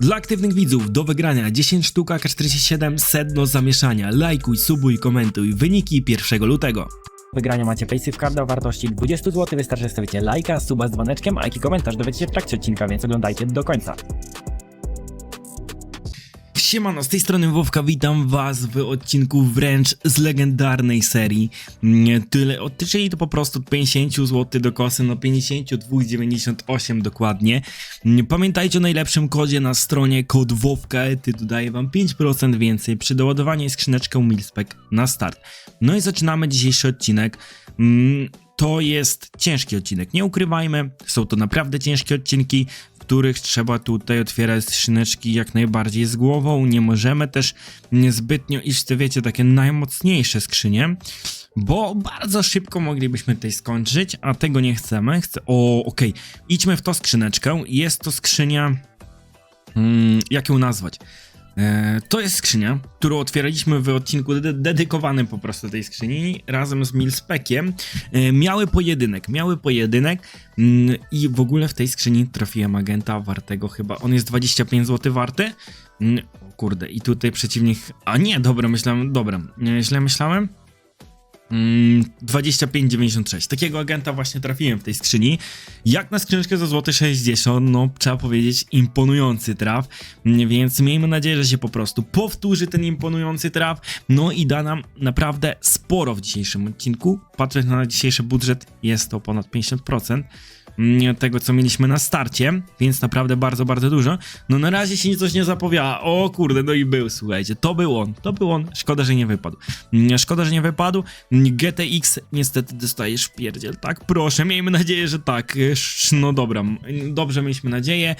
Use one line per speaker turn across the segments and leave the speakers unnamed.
Dla aktywnych widzów do wygrania 10 sztuk AK-47 sedno zamieszania. Lajkuj, subuj, komentuj. Wyniki 1 lutego.
wygrania macie Paysafe Carda o wartości 20 zł. Wystarczy, stawicie lajka, suba z dzwoneczkiem, a jaki komentarz dowiecie się w trakcie odcinka, więc oglądajcie do końca.
Siemano, z tej strony Wowka, witam was w odcinku wręcz z legendarnej serii. Nie Tyle, od, czyli to po prostu od 50 zł do kosy, no 52,98 dokładnie. Nie Pamiętajcie o najlepszym kodzie na stronie, kod Wowka, ty dodaje wam 5% więcej przy doładowaniu i skrzyneczkę Milspec na start. No i zaczynamy dzisiejszy odcinek. Mm, To jest ciężki odcinek, nie ukrywajmy, są to naprawdę ciężkie odcinki, których trzeba tutaj otwierać skrzyneczki jak najbardziej z głową. Nie możemy też niezbytnio iść te, wiecie, takie najmocniejsze skrzynie, bo bardzo szybko moglibyśmy tutaj skończyć, a tego nie chcemy. Chcę... O, okej, idźmy w tą skrzyneczkę. Jest to skrzynia... Mm, jak ją nazwać? E, To jest skrzynia, którą otwieraliśmy w odcinku de- dedykowanym po prostu tej skrzyni razem z Milspekiem. E, Miały pojedynek, miały pojedynek mm, i w ogóle w tej skrzyni trafiłem agenta wartego chyba, on jest 25 zł warty. Mm, O kurde, i tutaj przeciwnik, a nie, dobra, myślałem, dobra, nie, źle myślałem. Mm, 25,96. Takiego agenta właśnie trafiłem w tej skrzyni. Jak na skrzyneczkę za złoty 60, no trzeba powiedzieć imponujący traf, więc miejmy nadzieję, że się po prostu powtórzy ten imponujący traf, no i da nam naprawdę sporo w dzisiejszym odcinku. Patrzeć na dzisiejszy budżet, jest to ponad 50% mm, tego, co mieliśmy na starcie, więc naprawdę bardzo, bardzo dużo. No na razie się coś nie zapowiada. O kurde, no i był, słuchajcie, to był on, to był on. Szkoda, że nie wypadł. Mm, Szkoda, że nie wypadł. GTX niestety dostajesz w pierdziel, tak? Proszę, miejmy nadzieję, że tak. No dobra, dobrze mieliśmy nadzieję.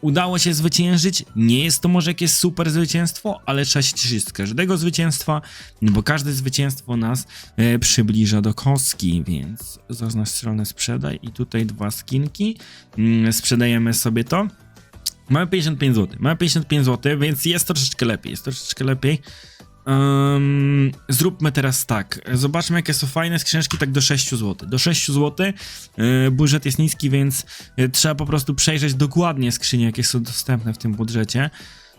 Udało się zwyciężyć. Nie jest to może jakieś super zwycięstwo, ale trzeba się cieszyć z każdego zwycięstwa, bo każde zwycięstwo nas e, przybliża do kostki, więc zaznacz stronę sprzedaj i tutaj dwa skinki. Sprzedajemy sobie to. Mamy 55 zł. Mamy 55 zł, więc jest troszeczkę lepiej. Jest troszeczkę lepiej. Ym, zróbmy teraz tak. Zobaczmy, jakie są fajne skrzyneczki, tak do 6 zł. Do 6 zł. Yy, budżet jest niski, więc yy, trzeba po prostu przejrzeć dokładnie skrzynie, jakie są dostępne w tym budżecie.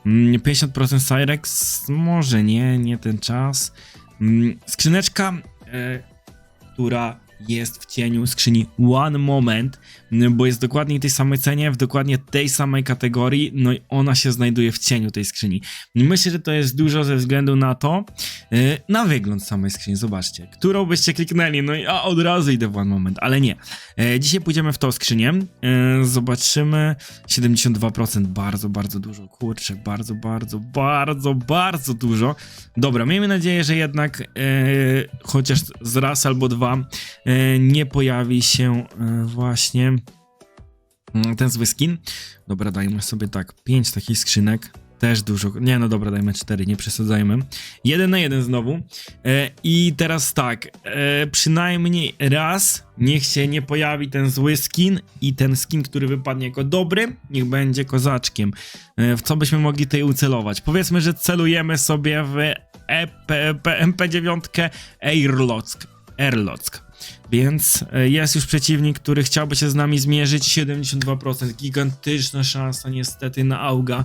Mm, 50% Cyrex, może nie, nie ten czas. Mm, Skrzyneczka, yy, która jest w cieniu skrzyni One Moment, mm, bo jest dokładnie tej samej cenie, w dokładnie tej samej kategorii, no i ona się znajduje w cieniu tej skrzyni. Myślę, że to jest dużo ze względu na to, yy, na wygląd samej skrzyni, zobaczcie, którą byście kliknęli, no i od razu idę w One Moment, ale nie. E, Dzisiaj pójdziemy w tą skrzynię, e, zobaczymy, 72%, bardzo, bardzo dużo, kurczę, bardzo, bardzo, bardzo, bardzo dużo. Dobra, miejmy nadzieję, że jednak e, chociaż z raz albo dwa nie pojawi się e, właśnie mm, ten zły skin. Dobra, dajmy sobie tak, 5 takich skrzynek. Też dużo. Nie, no dobra, dajmy 4, nie przesadzajmy. Jeden na jeden znowu. E, I teraz tak, e, przynajmniej raz niech się nie pojawi ten zły skin i ten skin, który wypadnie jako dobry, niech będzie kozaczkiem. E, w co byśmy mogli tutaj ucelować? Powiedzmy, że celujemy sobie w E EP, MP9 Airlock. Airlock. Więc e, jest już przeciwnik, który chciałby się z nami zmierzyć. 72%, gigantyczna szansa niestety na Auga.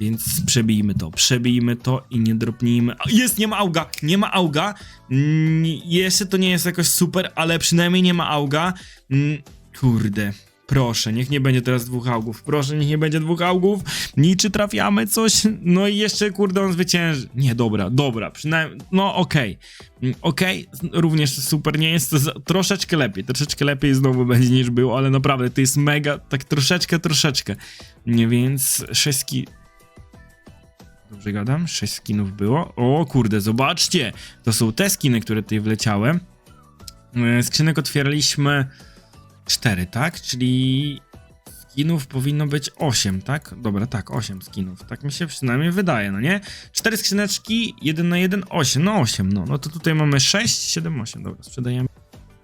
Więc przebijmy to, przebijmy to i nie dropnijmy. Jest, nie ma Auga, nie ma Auga. Mm, jeszcze to nie jest jakoś super, ale przynajmniej nie ma Auga. Mm, kurde. Proszę, niech nie będzie teraz dwóch augów. Proszę, niech nie będzie dwóch augów. Ni czy trafiamy coś? No i jeszcze, kurde, on zwycięży. Nie, dobra, dobra, przynajmniej, no okej. Mm, Okej, również super, nie jest za, troszeczkę lepiej, troszeczkę lepiej znowu będzie niż było, ale naprawdę to jest mega, tak troszeczkę, troszeczkę. Nie, więc sześćki... Dobrze gadam? Sześć skinów było. O kurde, zobaczcie! To są te skiny, które tutaj wleciały. E, Skrzynek otwieraliśmy cztery, tak? Czyli skinów powinno być 8, tak? Dobra, tak, 8 skinów. Tak mi się przynajmniej wydaje, no nie? Cztery skrzyneczki, 1 na 1, 8, no 8, no. No to tutaj mamy 6, 7, 8, dobra, sprzedajemy.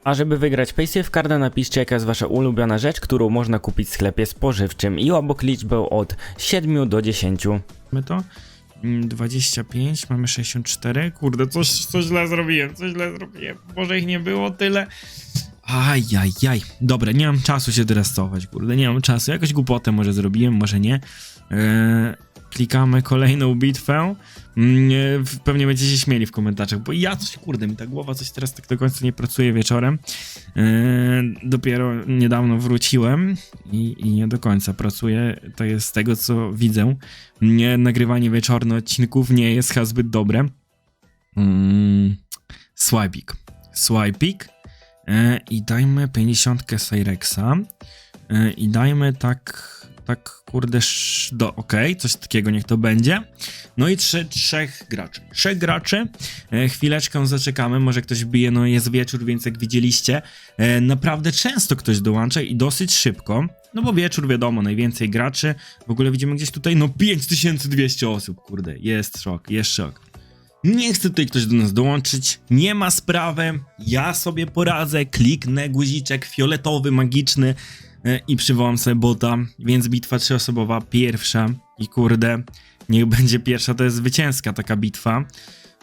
A żeby wygrać Paysafe Carda napiszcie jaka jest wasza ulubiona rzecz, którą można kupić w sklepie spożywczym i obok liczbę od 7 do 10.
My to. Mm, 25, mamy 64. Kurde, coś, coś źle zrobiłem, coś źle zrobiłem. Może ich nie było tyle. Ajajaj. Dobra, nie mam czasu się cofać, kurde, nie mam czasu. Jakoś głupotę może zrobiłem, może nie. E, klikamy kolejną bitwę. Mm, e, Pewnie będziecie się śmieli w komentarzach, bo ja coś, kurde, mi ta głowa coś teraz tak do końca nie pracuje wieczorem. E, dopiero niedawno wróciłem i, i nie do końca pracuje. To jest z tego, co widzę. Nie, nagrywanie wieczorne odcinków nie jest chyba zbyt dobre. Mm, Swipik. Swipik. E, I dajmy 50 Cyrexa. E, I dajmy tak, tak kurde, do, okej, coś takiego niech to będzie. No i trzy, trzech graczy. Trzech graczy. E, chwileczkę zaczekamy, może ktoś bije, no jest wieczór, więc jak widzieliście, naprawdę często ktoś dołącza i dosyć szybko. No bo wieczór, wiadomo, najwięcej graczy. W ogóle widzimy gdzieś tutaj, no 5200 osób, kurde, jest szok, jest szok. Nie chce tutaj ktoś do nas dołączyć, nie ma sprawy, ja sobie poradzę, kliknę guziczek fioletowy, magiczny e, i przywołam sobie bota, więc bitwa trzyosobowa, pierwsza i kurde, niech będzie pierwsza, to jest zwycięska taka bitwa.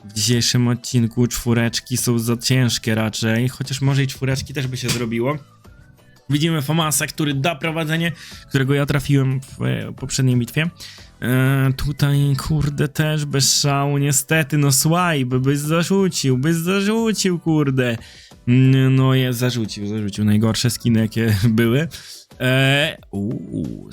W dzisiejszym odcinku czwóreczki są za ciężkie raczej, chociaż może i czwóreczki też by się zrobiło. Widzimy Famasa, który da prowadzenie, którego ja trafiłem w e, poprzedniej bitwie. E, tutaj, kurde, też bez szału, niestety, no swipe, byś zarzucił, byś zarzucił, kurde. Mm, No, je zarzucił, zarzucił najgorsze skiny, jakie były. E, uuu,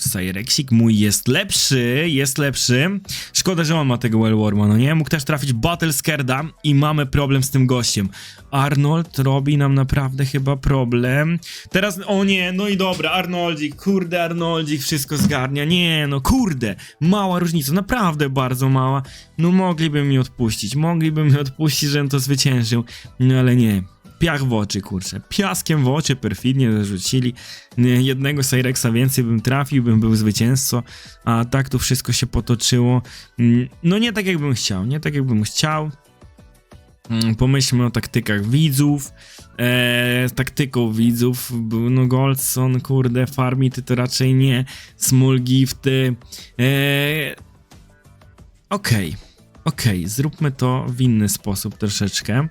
mój jest lepszy, jest lepszy. Szkoda, że on ma tego Wellworma, no nie? Mógł też trafić Battle Scarda i mamy problem z tym gościem. Arnold robi nam naprawdę chyba problem. Teraz, o nie, no i dobra, Arnoldzik, kurde, Arnoldzik wszystko zgarnia. Nie, no kurde, mała różnica, naprawdę bardzo mała. No mogliby mi odpuścić, mogliby mi odpuścić, żebym to zwyciężył, no ale nie. Piach w oczy, kurczę. Piaskiem w oczy perfidnie zarzucili. Jednego Cyrexa więcej bym trafił, bym był zwycięzcą, a tak tu wszystko się potoczyło. Mm, No nie tak jakbym chciał, nie tak jakbym chciał. Mm, Pomyślmy o taktykach widzów. Eee, taktyką widzów no Goldson, kurde, Farmity to raczej nie. Small Gifty. Eee, Okej, okej, zróbmy to w inny sposób troszeczkę.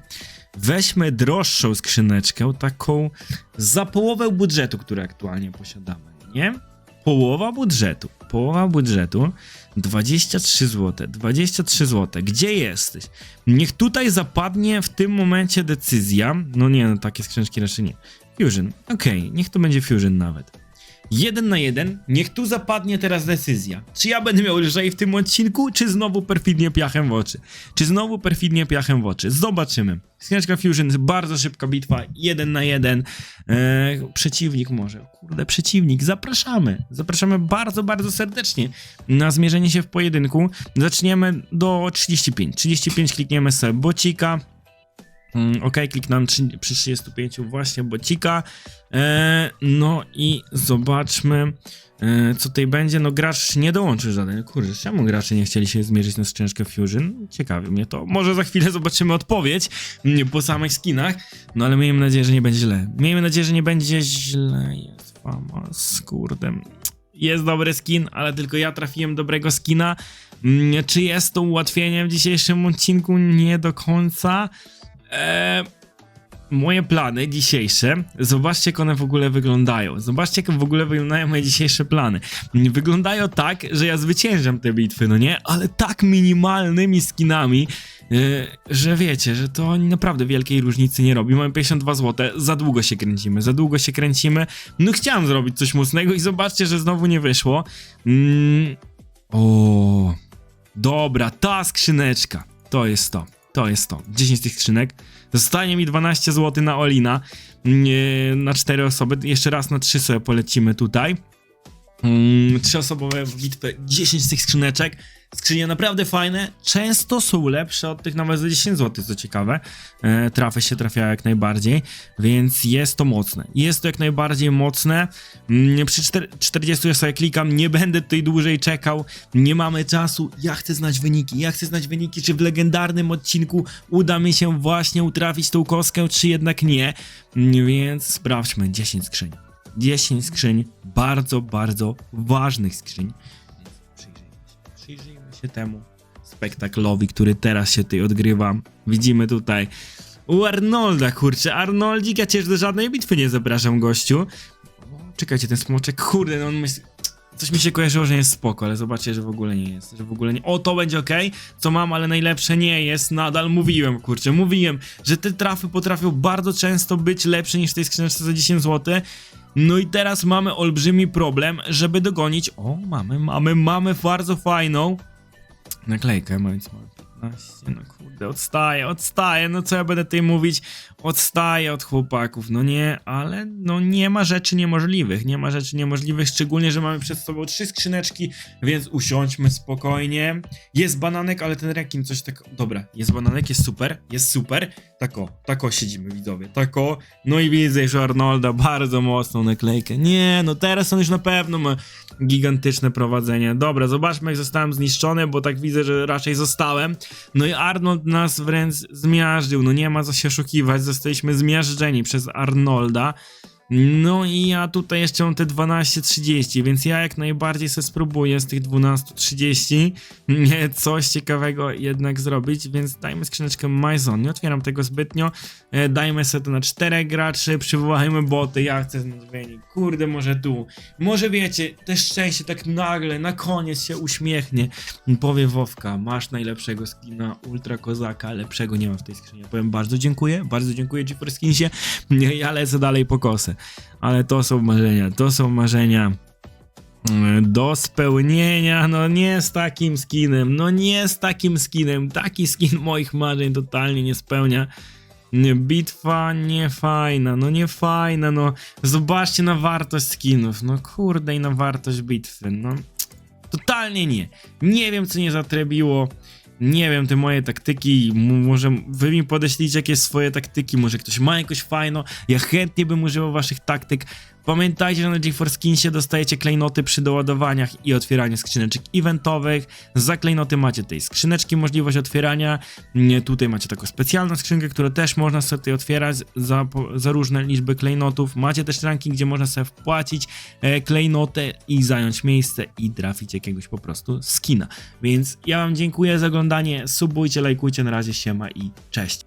Weźmy droższą skrzyneczkę, taką za połowę budżetu, który aktualnie posiadamy, nie? Połowa budżetu, połowa budżetu, 23 zł, 23 zł, gdzie jesteś? Niech tutaj zapadnie w tym momencie decyzja, no nie, no takie skrzyneczki raczej nie. Fusion, okej, niech to będzie Fusion nawet. Jeden na jeden, niech tu zapadnie teraz decyzja. Czy ja będę miał lżej w tym odcinku, czy znowu perfidnie piachem w oczy? Czy znowu perfidnie piachem w oczy? Zobaczymy. Skrzyneczka Fusion, bardzo szybka bitwa, jeden na jeden. Eee, przeciwnik może, kurde, przeciwnik, zapraszamy. Zapraszamy bardzo, bardzo serdecznie na zmierzenie się w pojedynku. Zaczniemy do 35. 35 klikniemy sobie bocika. Mm, ok, kliknąłem przy 35 właśnie bocika. E, no i zobaczmy, e, co tutaj będzie. No gracz nie dołączył żaden. Kurde, czemu gracze nie chcieli się zmierzyć na skrzyneczkę Fusion? Ciekawi mnie to. Może za chwilę zobaczymy odpowiedź mm, po samych skinach. No ale miejmy nadzieję, że nie będzie źle. Miejmy nadzieję, że nie będzie źle. Jest famas, kurde. Jest dobry skin, ale tylko ja trafiłem dobrego skina. Mm, Czy jest to ułatwienie w dzisiejszym odcinku? Nie do końca. Eee, moje plany dzisiejsze, zobaczcie jak one w ogóle wyglądają. Zobaczcie jak w ogóle wyglądają moje dzisiejsze plany. Wyglądają tak, że ja zwyciężam te bitwy, no nie? Ale tak minimalnymi skinami, yy, że wiecie, że to naprawdę wielkiej różnicy nie robi. Mamy 52 zł, za długo się kręcimy, za długo się kręcimy. No chciałem zrobić coś mocnego i zobaczcie, że znowu nie wyszło. Mm. O, dobra, ta skrzyneczka, to jest to. To jest to. 10 tych skrzynek. Zostanie mi 12 zł na Olina. Nie, na 4 osoby. Jeszcze raz na 3 sobie polecimy tutaj. Mm, trzyosobowe bitwy, 10 z tych skrzyneczek. Skrzynie naprawdę fajne, często są lepsze od tych nawet za 10 zł, co ciekawe. E, trafy się trafiają jak najbardziej, więc jest to mocne. Jest to jak najbardziej mocne. Mm, przy czter- 40 ja sobie klikam, nie będę tutaj dłużej czekał, nie mamy czasu. Ja chcę znać wyniki, ja chcę znać wyniki, czy w legendarnym odcinku uda mi się właśnie utrafić tą kostkę, czy jednak nie. Mm, Więc sprawdźmy 10 skrzyń. 10 skrzyń, bardzo, bardzo ważnych skrzyń. Przyjrzyjmy się, temu spektaklowi, który teraz się tutaj odgrywa. Widzimy tutaj u Arnolda, kurczę, Arnoldzik, ja cię do żadnej bitwy nie zapraszam, gościu. Czekajcie, ten smoczek, kurde, no on myśli... Coś mi się kojarzyło, że jest spoko, ale zobaczcie, że w ogóle nie jest, że w ogóle nie... O, to będzie ok, co mam, ale najlepsze nie jest, nadal mówiłem, kurczę, mówiłem, że te trafy potrafią bardzo często być lepsze niż tej skrzyneczce za 10 zł. No i teraz mamy olbrzymi problem, żeby dogonić... O, mamy, mamy, mamy bardzo fajną naklejkę, więc mamy 15, no kurde, odstaję, odstaję, no co ja będę tutaj mówić, odstaję od chłopaków, no nie, ale no nie ma rzeczy niemożliwych, nie ma rzeczy niemożliwych, szczególnie, że mamy przed sobą trzy skrzyneczki, więc usiądźmy spokojnie, jest bananek, ale ten rekin coś tak, dobra, jest bananek, jest super, jest super, tako, tako siedzimy widzowie, tako, no i widzę już Arnolda, bardzo mocną naklejkę, nie, no teraz on już na pewno ma gigantyczne prowadzenie, dobra, zobaczmy jak zostałem zniszczony, bo tak widzę, że raczej zostałem, no i Arnold nas wręcz zmiażdżył, no nie ma co się oszukiwać, zostaliśmy zmiażdżeni przez Arnolda. No i ja tutaj jeszcze mam te 12.30, więc ja jak najbardziej sobie spróbuję z tych 12.30 nie, coś ciekawego jednak zrobić, więc dajmy skrzyneczkę Maison, nie otwieram tego zbytnio, e, dajmy sobie to na 4 graczy, przywołajmy boty, ja chcę znalezienie, kurde może tu, może wiecie, te szczęście tak nagle, na koniec się uśmiechnie, powie Wowka, masz najlepszego skina Ultra Kozaka, lepszego nie ma w tej skrzyni, powiem bardzo dziękuję, bardzo dziękuję GeForce Skinsie, ja lecę dalej po kosę, ale to są marzenia, to są marzenia mm, do spełnienia, no nie z takim skinem, no nie z takim skinem, taki skin moich marzeń totalnie nie spełnia. Bitwa nie fajna, no nie fajna, no. Zobaczcie na wartość skinów, no kurde i na wartość bitwy, no. Totalnie nie. Nie wiem co nie zatrebiło, nie wiem te moje taktyki, może wy mi podeślijcie jakieś swoje taktyki, może ktoś ma jakoś fajno, ja chętnie bym używał waszych taktyk. Pamiętajcie, że na GeForce Skinsie dostajecie klejnoty przy doładowaniach i otwieraniu skrzyneczek eventowych. Za klejnoty macie tej skrzyneczki, możliwość otwierania. Tutaj macie taką specjalną skrzynkę, którą też można sobie otwierać za, za różne liczby klejnotów. Macie też ranking, gdzie można sobie wpłacić e, klejnotę i zająć miejsce i trafić jakiegoś po prostu skina. Więc ja wam dziękuję za oglądanie, subujcie, lajkujcie, na razie siema i cześć.